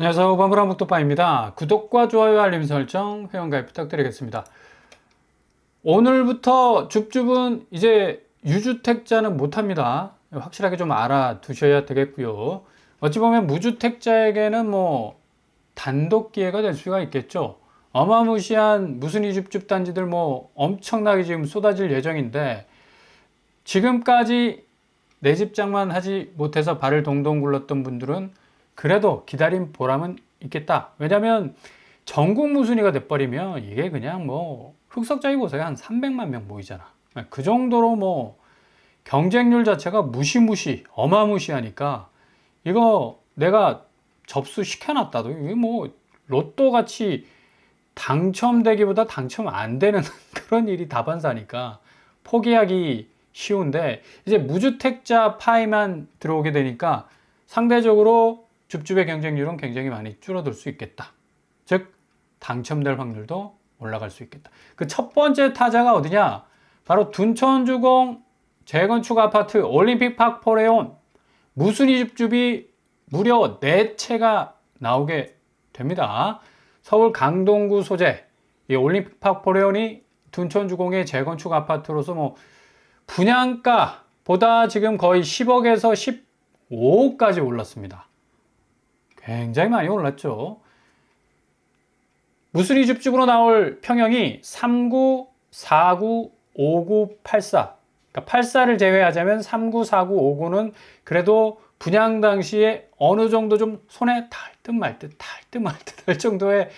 안녕하세요. 바무라 목도빠입니다. 구독과 좋아요, 알림 설정, 회원가입 부탁드리겠습니다. 오늘부터 줍줍은 이제 유주택자는 못합니다. 확실하게 좀 알아두셔야 되겠고요. 어찌 보면 무주택자에게는 뭐 단독 기회가 될 수가 있겠죠. 어마무시한 무슨 이줍줍 단지들 뭐 엄청나게 지금 쏟아질 예정인데 지금까지 내 집장만 하지 못해서 발을 동동 굴렀던 분들은 그래도 기다린 보람은 있겠다. 왜냐면 전국 무순위가 돼버리면 이게 그냥 뭐 흑석자위 보세요. 한 300만 명 모이잖아. 그 정도로 뭐 경쟁률 자체가 무시무시 어마무시하니까 이거 내가 접수 시켜놨다도 이게 뭐 로또 같이 당첨되기보다 당첨 안 되는 그런 일이 다반사니까 포기하기 쉬운데 이제 무주택자 파이만 들어오게 되니까 상대적으로 줍줍의 경쟁률은 굉장히 많이 줄어들 수 있겠다. 즉 당첨될 확률도 올라갈 수 있겠다. 그 첫 번째 타자가 어디냐? 바로 둔천주공 재건축 아파트 올림픽 파크 포레온 무순위 줍줍이 무려 4채가 나오게 됩니다. 서울 강동구 소재 이 올림픽 파크 포레온이 둔천주공의 재건축 아파트로서 뭐 분양가보다 지금 거의 10억에서 15억까지 올랐습니다. 굉장히 많이 올랐죠. 무수리 줍줍으로 나올 평형이 39, 49, 59, 84. 그러니까 84를 제외하자면 39, 49, 59는 그래도 분양 당시에 어느 정도 좀 손에 닿을 듯 말 듯, 할 정도의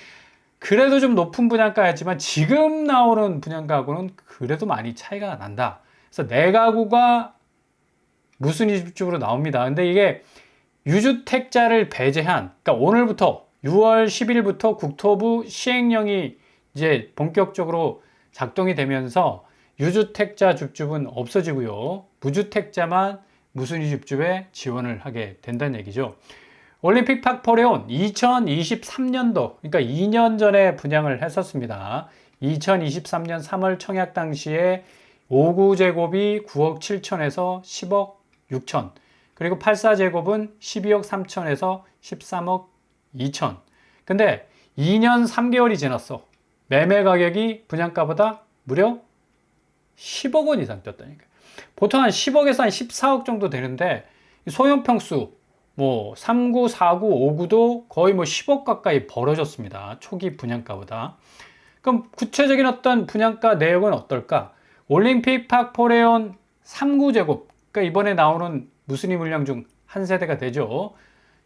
그래도 좀 높은 분양가였지만 지금 나오는 분양가하고는 그래도 많이 차이가 난다. 그래서 내 가구가 무슨 이집으로 나옵니다. 근데 이게 유주택자를 배제한, 그러니까 오늘부터 6월 10일부터 국토부 시행령이 이제 본격적으로 작동이 되면서 유주택자 줍줍은 없어지고요. 무주택자만 무순위 줍줍에 지원을 하게 된다는 얘기죠. 올림픽 파크포레온 2023년도, 그러니까 2년 전에 분양을 했었습니다. 2023년 3월 청약 당시에 5구 제곱이 9억 7천에서 10억 6천, 그리고 84제곱은 12억 3천에서 13억 2천. 근데 2년 3개월이 지났어. 매매 가격이 분양가보다 무려 10억 원 이상 뛰었다니까. 보통 한 10억에서 한 14억 정도 되는데 소형 평수 뭐 39, 49, 59도 거의 뭐 10억 가까이 벌어졌습니다. 초기 분양가보다. 그럼 구체적인 어떤 분양가 내역은 어떨까? 올림픽 파크 포레온 3구 제곱, 그러니까 이번에 나오는 무순위 물량 중 한 세대가 되죠.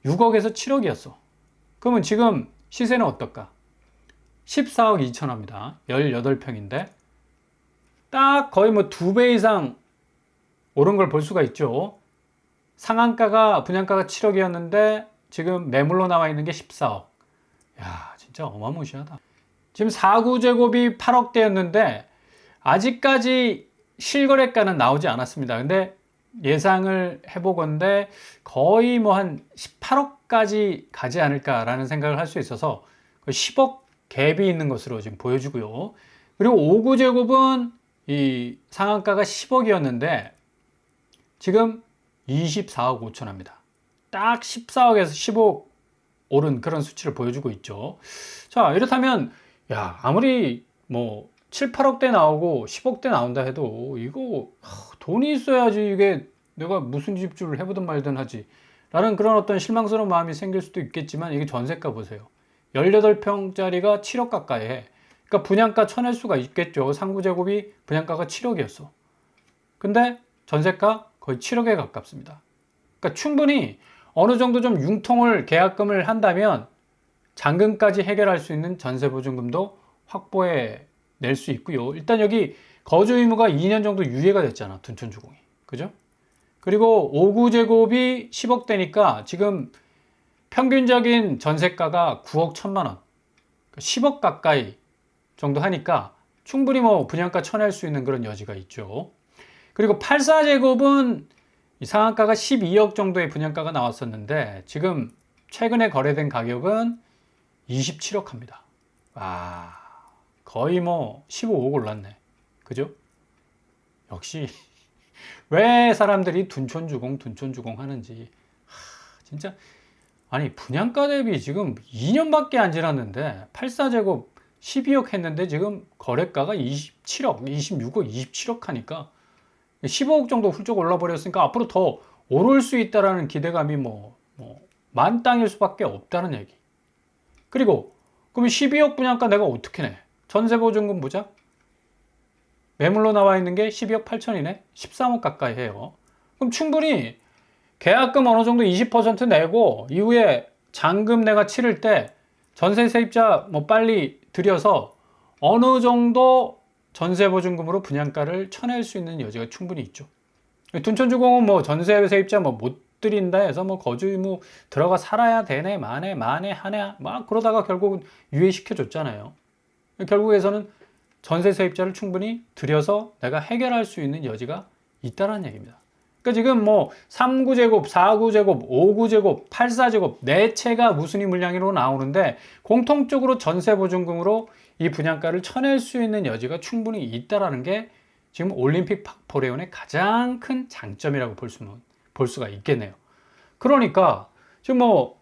6억에서 7억이었어. 그러면 지금 시세는 어떨까? 14억 2천합니다. 18평인데 딱 거의 뭐 두 배 이상 오른 걸 볼 수가 있죠. 상한가가 분양가가 7억이었는데 지금 매물로 나와 있는 게 14억. 야, 진짜 어마무시하다. 지금 4구제곱이 8억대였는데 아직까지 실거래가는 나오지 않았습니다. 근데 예상을 해보건데 거의 뭐 한 18억까지 가지 않을까라는 생각을 할 수 있어서 10억 갭이 있는 것으로 지금 보여주고요. 그리고 5구 제곱은 이 상한가가 10억이었는데 지금 24억 5천 합니다. 딱 14억에서 15억 오른 그런 수치를 보여주고 있죠. 자, 이렇다면 야, 아무리 뭐 7, 8억대 나오고 10억대 나온다 해도 이거 돈이 있어야지 이게 내가 무슨 집주를 해보든 말든 하지. 라는 그런 어떤 실망스러운 마음이 생길 수도 있겠지만 이게 전세가 보세요. 18평짜리가 7억 가까이 해. 그러니까 분양가 쳐낼 수가 있겠죠. 상구 제곱이 분양가가 7억이었어. 근데 전세가 거의 7억에 가깝습니다. 그러니까 충분히 어느 정도 좀 융통을 계약금을 한다면 잔금까지 해결할 수 있는 전세 보증금도 확보해 낼 수 있고요. 일단 여기 거주 의무가 2년 정도 유예가 됐잖아. 둔촌주공이. 그죠? 그리고 5구 제곱이 10억 대니까 지금 평균적인 전세가가 9억 1천만 원. 10억 그러니까 가까이 정도 하니까 충분히 뭐 분양가 쳐낼 수 있는 그런 여지가 있죠. 그리고 84제곱은 상한가가 12억 정도의 분양가가 나왔었는데 지금 최근에 거래된 가격은 27억 합니다. 와. 거의 뭐 15억 올랐네. 그죠? 역시 왜 사람들이 둔촌주공 둔촌주공 하는지 하, 진짜 아니 분양가 대비 지금 2년밖에 안 지났는데 84제곱 12억 했는데 지금 거래가가 27억, 26억, 27억 하니까 15억 정도 훌쩍 올라버렸으니까 앞으로 더 오를 수 있다라는 기대감이 뭐, 뭐 만땅일 수밖에 없다는 얘기. 그리고 그럼 12억 분양가 내가 어떻게 내? 전세 보증금 보자. 매물로 나와 있는 게 12억 8천이네. 13억 가까이 해요. 그럼 충분히 계약금 어느 정도 20% 내고 이후에 잔금 내가 치를 때 전세 세입자 뭐 빨리 들여서 어느 정도 전세 보증금으로 분양가를 쳐낼 수 있는 여지가 충분히 있죠. 둔촌주공은 뭐 전세 세입자 뭐못 드린다 해서 뭐 거주 의무 들어가 살아야 되네 마네 마네 하네 막 그러다가 결국은 유예시켜 줬잖아요. 결국에서는 전세 세입자를 충분히 들여서 내가 해결할 수 있는 여지가 있다는 얘기입니다. 그러니까 지금 뭐 3구제곱, 4구제곱, 5구제곱, 8사제곱 네 채가 무순위 물량으로 나오는데 공통적으로 전세 보증금으로 이 분양가를 쳐낼 수 있는 여지가 충분히 있다라는 게 지금 올림픽 팍포레온의 가장 큰 장점이라고 볼 수는 볼 수가 있겠네요. 그러니까 지금 뭐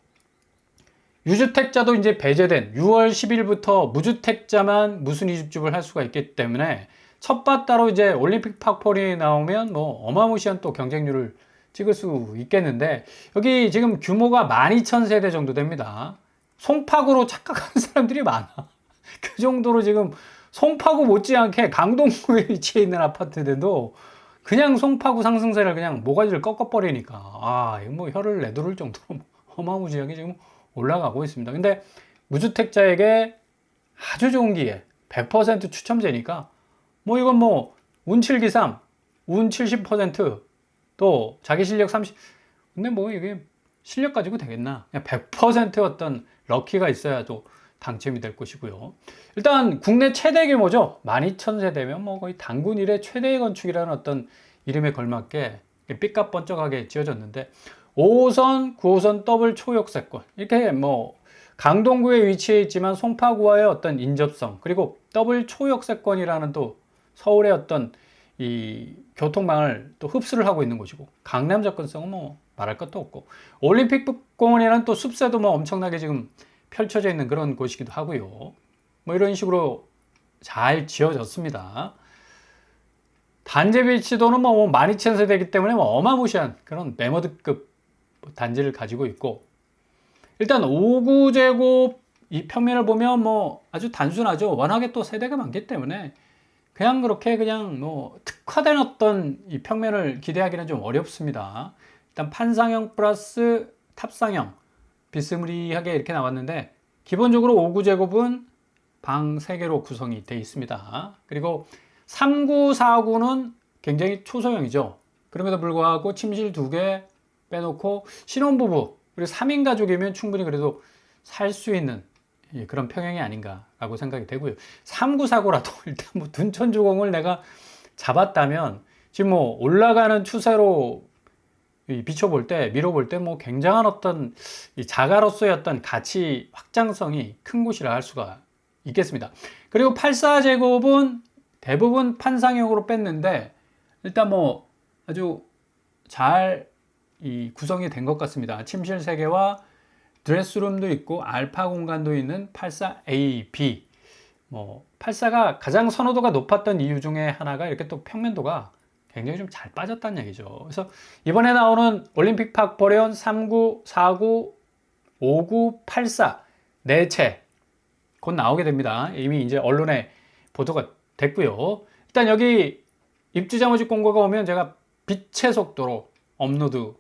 유주택자도 이제 배제된 6월 10일부터 무주택자만 무순위 집집을 할 수가 있기 때문에 첫바 따로 이제 올림픽 팍폴이 나오면 뭐 어마무시한 또 경쟁률을 찍을 수 있겠는데 여기 지금 규모가 12,000세대 정도 됩니다. 송파구로 착각하는 사람들이 많아. 그 정도로 지금 송파구 못지않게 강동구에 위치해 있는 아파트들도 그냥 송파구 상승세를 그냥 모가지를 꺾어버리니까 아 이거 뭐 혀를 내두를 정도로 어마무시하게 지금 올라가고 있습니다. 근데 무주택자에게 아주 좋은 기회 100% 추첨제니까 뭐 이건 뭐 운 7기삼, 운 70%또 자기 실력 30. 근데 뭐 이게 실력 가지고 되겠나? 그냥 100% 어떤 럭키가 있어야 또 당첨이 될 것이고요. 일단 국내 최대 규모죠. 12,000세대면 뭐 거의 단군 일의 최대의 건축이라는 어떤 이름에 걸맞게 삐까번쩍하게 지어졌는데 5호선, 9호선 더블 초역세권 이렇게 뭐 강동구에 위치해 있지만 송파구와의 어떤 인접성 그리고 더블 초역세권이라는 또 서울의 어떤 이 교통망을 또 흡수를 하고 있는 곳이고 강남 접근성은 뭐 말할 것도 없고 올림픽 공원이라는 또 숲새도 뭐 엄청나게 지금 펼쳐져 있는 그런 곳이기도 하고요. 뭐 이런 식으로 잘 지어졌습니다. 단지 비치도는 뭐 12,000세대이기 때문에 뭐 어마무시한 그런 메모드급 단지를 가지고 있고 일단 5구 제곱 이 평면을 보면 뭐 아주 단순하죠. 워낙에 또 세대가 많기 때문에 그냥 그렇게 그냥 뭐 특화된 어떤 이 평면을 기대하기는 좀 어렵습니다. 일단 판상형 플러스 탑상형 비스무리하게 이렇게 나왔는데 기본적으로 5구 제곱은 방 3개로 구성이 되어 있습니다. 그리고 3구, 4구는 굉장히 초소형이죠. 그럼에도 불구하고 침실 2개 빼놓고 신혼부부 그리고 3인 가족이면 충분히 그래도 살 수 있는 예, 그런 평형이 아닌가라고 생각이 되고요. 3구사고라도 일단 뭐 둔천주공을 내가 잡았다면 지금 뭐 올라가는 추세로 비춰볼 때, 밀어볼 때 뭐 굉장한 어떤 자가로서의 어떤 가치 확장성이 큰 곳이라 할 수가 있겠습니다. 그리고 84제곱은 대부분 판상형으로 뺐는데 일단 뭐 아주 잘 구성이 된 것 같습니다. 침실 3개와 드레스룸도 있고 알파 공간도 있는 84AB. 뭐 84가 가장 선호도가 높았던 이유 중에 하나가 이렇게 또 평면도가 굉장히 좀 잘 빠졌다는 얘기죠. 그래서 이번에 나오는 올림픽 팍 버레온 39, 49, 59, 84 네 채 곧 나오게 됩니다. 이미 이제 언론에 보도가 됐고요. 일단 여기 입주자 모집 공고가 오면 제가 빛의 속도로 업로드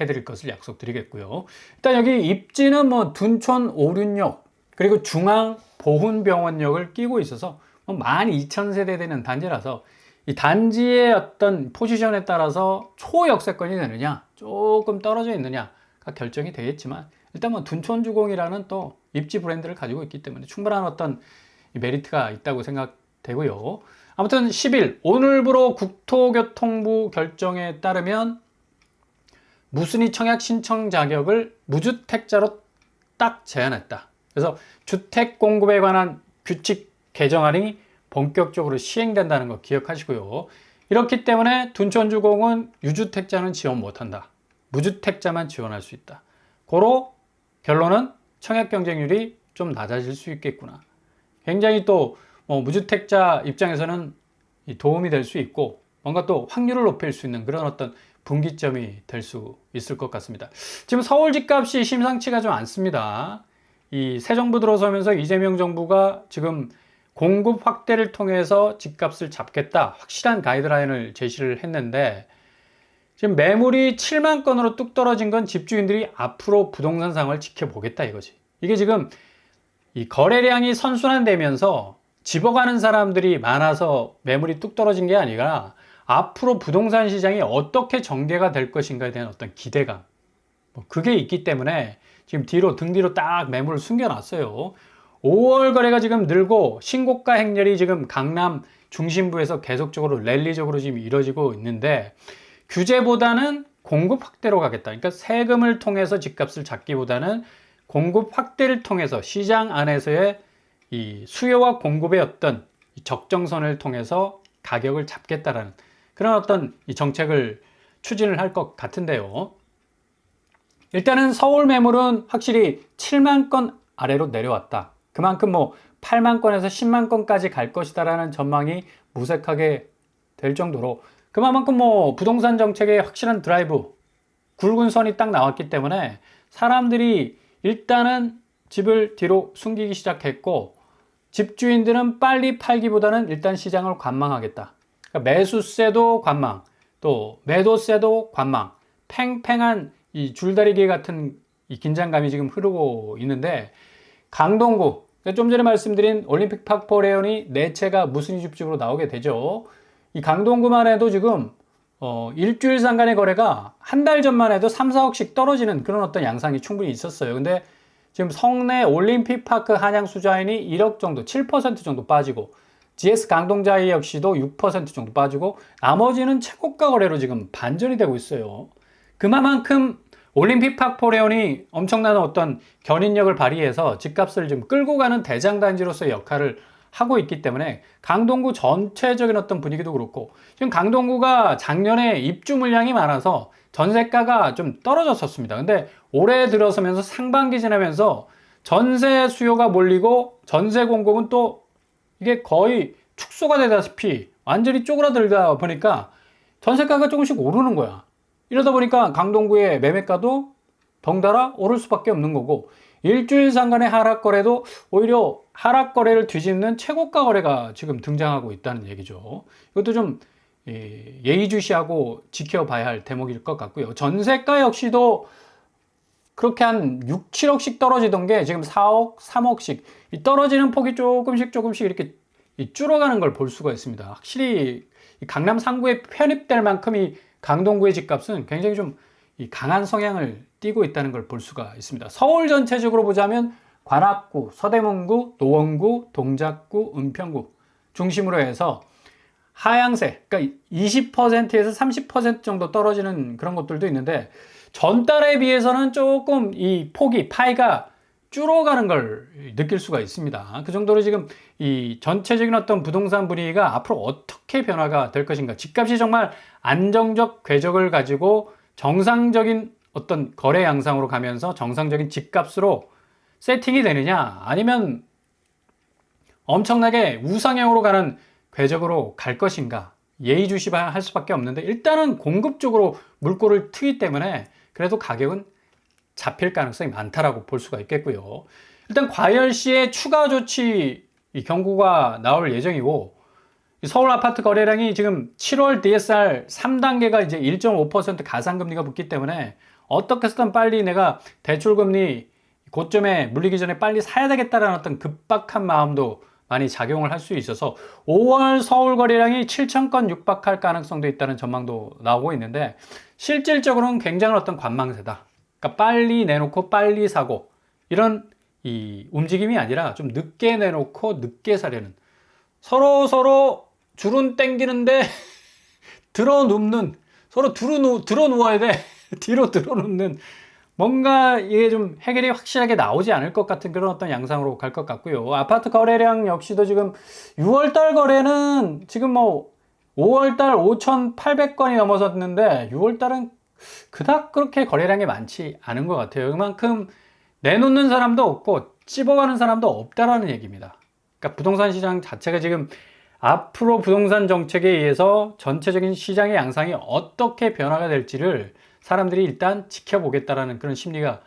해드릴 것을 약속드리겠고요. 일단 여기 입지는 뭐 둔촌 오륜역 그리고 중앙 보훈병원역을 끼고 있어서 뭐 12,000세대 되는 단지라서 이 단지의 어떤 포지션에 따라서 초역세권이 되느냐 조금 떨어져 있느냐가 결정이 되겠지만 일단 뭐 둔촌주공이라는 또 입지 브랜드를 가지고 있기 때문에 충분한 어떤 메리트가 있다고 생각되고요. 아무튼 10일 오늘부로 국토교통부 결정에 따르면 무순위 청약 신청 자격을 무주택자로 딱 제한했다. 그래서 주택 공급에 관한 규칙 개정안이 본격적으로 시행된다는 거 기억하시고요. 이렇기 때문에 둔촌주공은 유주택자는 지원 못한다. 무주택자만 지원할 수 있다. 고로 결론은 청약 경쟁률이 좀 낮아질 수 있겠구나. 굉장히 또 뭐 무주택자 입장에서는 이 도움이 될 수 있고 뭔가 또 확률을 높일 수 있는 그런 어떤 분기점이 될 수 있을 것 같습니다. 지금 서울 집값이 심상치가 좀 않습니다. 이 새 정부 들어서면서 이재명 정부가 지금 공급 확대를 통해서 집값을 잡겠다 확실한 가이드라인을 제시를 했는데 지금 매물이 7만 건으로 뚝 떨어진 건 집주인들이 앞으로 부동산 상황을 지켜보겠다 이거지. 이게 지금 이 거래량이 선순환되면서 집어가는 사람들이 많아서 매물이 뚝 떨어진 게 아니라 앞으로 부동산 시장이 어떻게 전개가 될 것인가에 대한 어떤 기대감. 뭐 그게 있기 때문에 지금 뒤로 등 뒤로 딱 매물을 숨겨놨어요. 5월 거래가 지금 늘고 신고가 행렬이 지금 강남 중심부에서 계속적으로 랠리적으로 지금 이뤄지고 있는데 규제보다는 공급 확대로 가겠다. 그러니까 세금을 통해서 집값을 잡기보다는 공급 확대를 통해서 시장 안에서의 이 수요와 공급의 어떤 적정선을 통해서 가격을 잡겠다라는 그런 어떤 이 정책을 추진을 할 것 같은데요. 일단은 서울 매물은 확실히 7만 건 아래로 내려왔다. 그만큼 뭐 8만 건에서 10만 건까지 갈 것이다라는 전망이 무색하게 될 정도로 그만큼 뭐 부동산 정책의 확실한 드라이브 굵은 선이 딱 나왔기 때문에 사람들이 일단은 집을 뒤로 숨기기 시작했고 집주인들은 빨리 팔기보다는 일단 시장을 관망하겠다. 그러니까 매수세도 관망, 또 매도세도 관망, 팽팽한 이 줄다리기 같은 이 긴장감이 지금 흐르고 있는데 강동구 그러니까 좀 전에 말씀드린 올림픽 파크포레온이 내채가 무슨 집집으로 나오게 되죠. 이 강동구만 해도 지금 어, 일주일 상간의 거래가 한 달 전만 해도 3, 4억씩 떨어지는 그런 어떤 양상이 충분히 있었어요. 근데 지금 성내 올림픽 파크 한양 수자인이 1억 정도, 7% 정도 빠지고 GS 강동자이 역시도 6% 정도 빠지고 나머지는 최고가 거래로 지금 반전이 되고 있어요. 그만큼 올림픽 파크포레온이 엄청난 어떤 견인력을 발휘해서 집값을 좀 끌고 가는 대장단지로서의 역할을 하고 있기 때문에 강동구 전체적인 어떤 분위기도 그렇고 지금 강동구가 작년에 입주 물량이 많아서 전세가가 좀 떨어졌었습니다. 근데 올해 들어서면서 상반기 지나면서 전세 수요가 몰리고 전세 공급은 또 이게 거의 축소가 되다시피 완전히 쪼그라들다 보니까 전세가가 조금씩 오르는 거야. 이러다 보니까 강동구의 매매가도 덩달아 오를 수밖에 없는 거고 일주일 상간의 하락 거래도 오히려 하락 거래를 뒤집는 최고가 거래가 지금 등장하고 있다는 얘기죠. 이것도 좀 예, 예의주시하고 지켜봐야 할 대목일 것 같고요. 전세가 역시도 그렇게 한 6, 7억씩 떨어지던 게 지금 4억, 3억씩 떨어지는 폭이 조금씩 조금씩 이렇게 줄어가는 걸 볼 수가 있습니다. 확실히 강남 상구에 편입될 만큼 이 강동구의 집값은 굉장히 좀 강한 성향을 띠고 있다는 걸 볼 수가 있습니다. 서울 전체적으로 보자면 관악구, 서대문구, 노원구, 동작구, 은평구 중심으로 해서 하향세, 그러니까 20%에서 30% 정도 떨어지는 그런 것들도 있는데 전달에 비해서는 조금 이 폭이 파이가 줄어가는 걸 느낄 수가 있습니다. 그 정도로 지금 이 전체적인 어떤 부동산 분위기가 앞으로 어떻게 변화가 될 것인가. 집값이 정말 안정적 궤적을 가지고 정상적인 어떤 거래 양상으로 가면서 정상적인 집값으로 세팅이 되느냐 아니면 엄청나게 우상향으로 가는 궤적으로 갈 것인가 예의주시할 수밖에 없는데 일단은 공급적으로 물꼬를 트기 때문에 그래도 가격은 잡힐 가능성이 많다라고 볼 수가 있겠고요. 일단 과열시에 추가 조치 경고가 나올 예정이고 서울 아파트 거래량이 지금 7월 DSR 3단계가 이제 1.5% 가상금리가 붙기 때문에 어떻게 해서든 빨리 내가 대출금리 고점에 물리기 전에 빨리 사야 되겠다라는 어떤 급박한 마음도 많이 작용을 할 수 있어서 5월 서울 거래량이 7천 건 육박할 가능성도 있다는 전망도 나오고 있는데 실질적으로는 굉장한 어떤 관망세다. 그러니까 빨리 내놓고 빨리 사고 이런 이 움직임이 아니라 좀 늦게 내놓고 늦게 사려는 서로 서로 줄은 땡기는데 들어 눕는 서로 들어, 누, 들어 누워야 돼 뒤로 들어 눕는 뭔가 이게 좀 해결이 확실하게 나오지 않을 것 같은 그런 어떤 양상으로 갈 것 같고요. 아파트 거래량 역시도 지금 6월달 거래는 지금 뭐 5월달 5,800건이 넘어섰는데 6월달은 그닥 그렇게 거래량이 많지 않은 것 같아요. 그만큼 내놓는 사람도 없고 찝어가는 사람도 없다라는 얘기입니다. 그러니까 부동산 시장 자체가 지금 앞으로 부동산 정책에 의해서 전체적인 시장의 양상이 어떻게 변화가 될지를 사람들이 일단 지켜보겠다라는 그런 심리가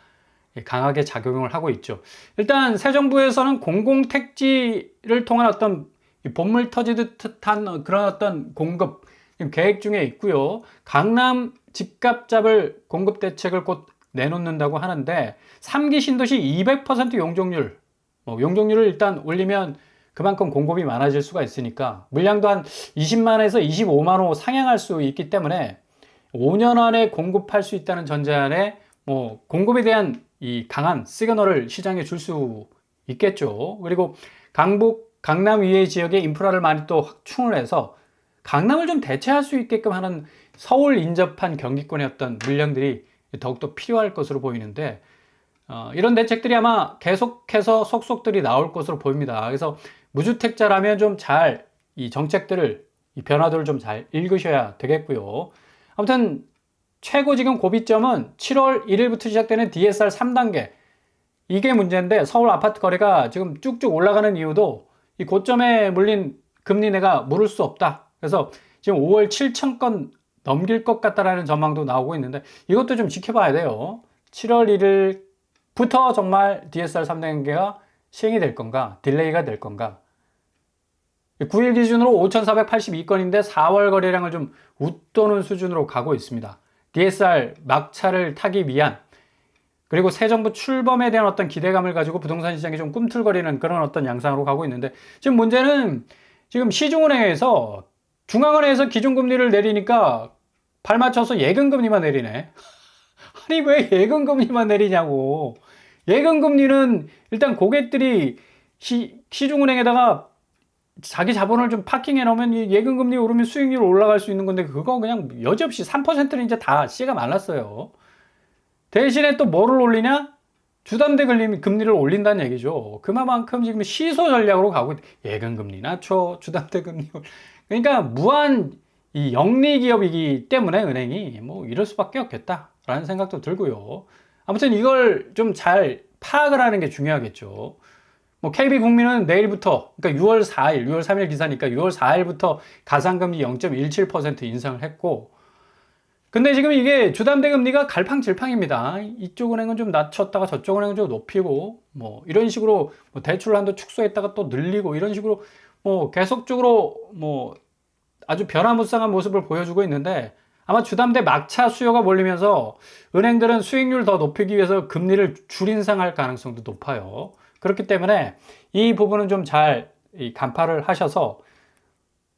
강하게 작용을 하고 있죠. 일단 새 정부에서는 공공택지를 통한 어떤 본물 터지듯한 그런 어떤 공급 계획 중에 있고요. 강남 집값 잡을 공급 대책을 곧 내놓는다고 하는데 3기 신도시 200% 용적률, 뭐 용적률을 일단 올리면 그만큼 공급이 많아질 수가 있으니까 물량도 한 20만에서 25만 호 상향할 수 있기 때문에 5년 안에 공급할 수 있다는 전제안에 뭐 공급에 대한 이 강한 시그널을 시장에 줄 수 있겠죠. 그리고 강북, 강남 위의 지역의 인프라를 많이 또 확충을 해서 강남을 좀 대체할 수 있게끔 하는 서울 인접한 경기권의 어떤 물량들이 더욱더 필요할 것으로 보이는데 어, 이런 대책들이 아마 계속해서 속속들이 나올 것으로 보입니다. 그래서 무주택자라면 좀 잘 이 정책들을 이 변화들을 좀 잘 읽으셔야 되겠고요. 아무튼 최고 지금 고비점은 7월 1일부터 시작되는 DSR 3단계 이게 문제인데 서울 아파트 거래가 지금 쭉쭉 올라가는 이유도 이 고점에 물린 금리 내가 물을 수 없다. 그래서 지금 5월 7천 건 넘길 것 같다라는 전망도 나오고 있는데 이것도 좀 지켜봐야 돼요. 7월 1일부터 정말 DSR 3단계가 시행이 될 건가, 딜레이가 될 건가. 9일 기준으로 5,482건인데 4월 거래량을 좀 웃도는 수준으로 가고 있습니다. DSR 막차를 타기 위한 그리고 새 정부 출범에 대한 어떤 기대감을 가지고 부동산 시장이 좀 꿈틀거리는 그런 어떤 양상으로 가고 있는데 지금 문제는 지금 시중은행에서 중앙은행에서 기준금리를 내리니까 발 맞춰서 예금금리만 내리네. 아니 왜 예금금리만 내리냐고. 예금금리는 일단 고객들이 시, 시중은행에다가 자기 자본을 좀 파킹해 놓으면 예금금리 오르면 수익률 올라갈 수 있는 건데 그거 그냥 여지없이 3%는 이제 다 씨가 말랐어요. 대신에 또 뭐를 올리냐? 주담대 금리를 올린다는 얘기죠. 그만큼 지금 시소 전략으로 가고 예금금리 낮춰 주담대 금리 그러니까 무한 이 영리 기업이기 때문에 은행이 뭐 이럴 수밖에 없겠다라는 생각도 들고요. 아무튼 이걸 좀 잘 파악을 하는 게 중요하겠죠. 뭐 KB국민은 내일부터 그러니까 6월 4일, 6월 3일 기사니까 6월 4일부터 가상금리 0.17% 인상을 했고 근데 지금 이게 주담대 금리가 갈팡질팡입니다. 이쪽 은행은 좀 낮췄다가 저쪽 은행은 좀 높이고 뭐 이런 식으로 뭐 대출 한도 축소했다가 또 늘리고 이런 식으로 뭐 계속적으로 뭐 아주 변화무쌍한 모습을 보여주고 있는데 아마 주담대 막차 수요가 몰리면서 은행들은 수익률 더 높이기 위해서 금리를 줄인상할 가능성도 높아요. 그렇기 때문에 이 부분은 좀 잘 간파를 하셔서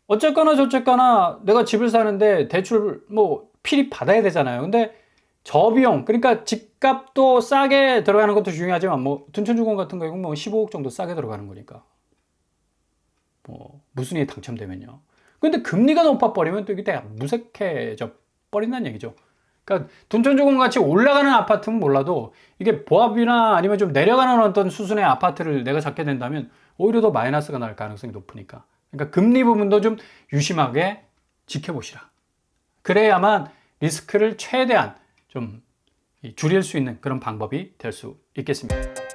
어쨌거나 저쨌거나 내가 집을 사는데 대출 뭐 필히 받아야 되잖아요. 근데 저비용 그러니까 집값도 싸게 들어가는 것도 중요하지만 뭐 둔촌주공 같은 경우는 뭐 15억 정도 싸게 들어가는 거니까 뭐 무슨 일이 당첨되면요. 근데 금리가 높아 버리면 또 이게 무색해져 버린다는 얘기죠. 그러니까 둔촌주공 같이 올라가는 아파트는 몰라도 이게 보합이나 아니면 좀 내려가는 어떤 수준의 아파트를 내가 잡게 된다면 오히려 더 마이너스가 날 가능성이 높으니까. 그러니까 금리 부분도 좀 유심하게 지켜보시라. 그래야만 리스크를 최대한 좀 줄일 수 있는 그런 방법이 될 수 있겠습니다.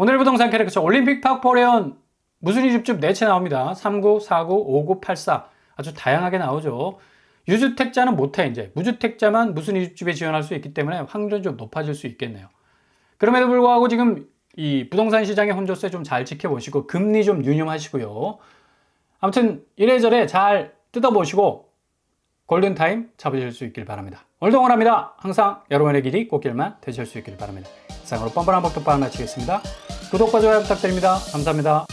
오늘 부동산 캐릭터 올림픽 파크포레온 무슨 이집집 네채 나옵니다. 39, 49, 59, 84 아주 다양하게 나오죠. 유주택자는 못해 이제 무주택자만 무슨 이집집에 지원할 수 있기 때문에 확률은 좀 높아질 수 있겠네요. 그럼에도 불구하고 지금 이 부동산 시장의 혼조세 좀 잘 지켜보시고 금리 좀 유념하시고요. 아무튼 이래저래 잘 뜯어보시고 골든타임 잡으실 수 있길 바랍니다. 오늘도 응원합니다. 항상 여러분의 길이 꽃길만 되실 수 있길 바랍니다. 이상으로 뻔뻔한 복덕방 마치겠습니다. 구독과 좋아요 부탁드립니다. 감사합니다.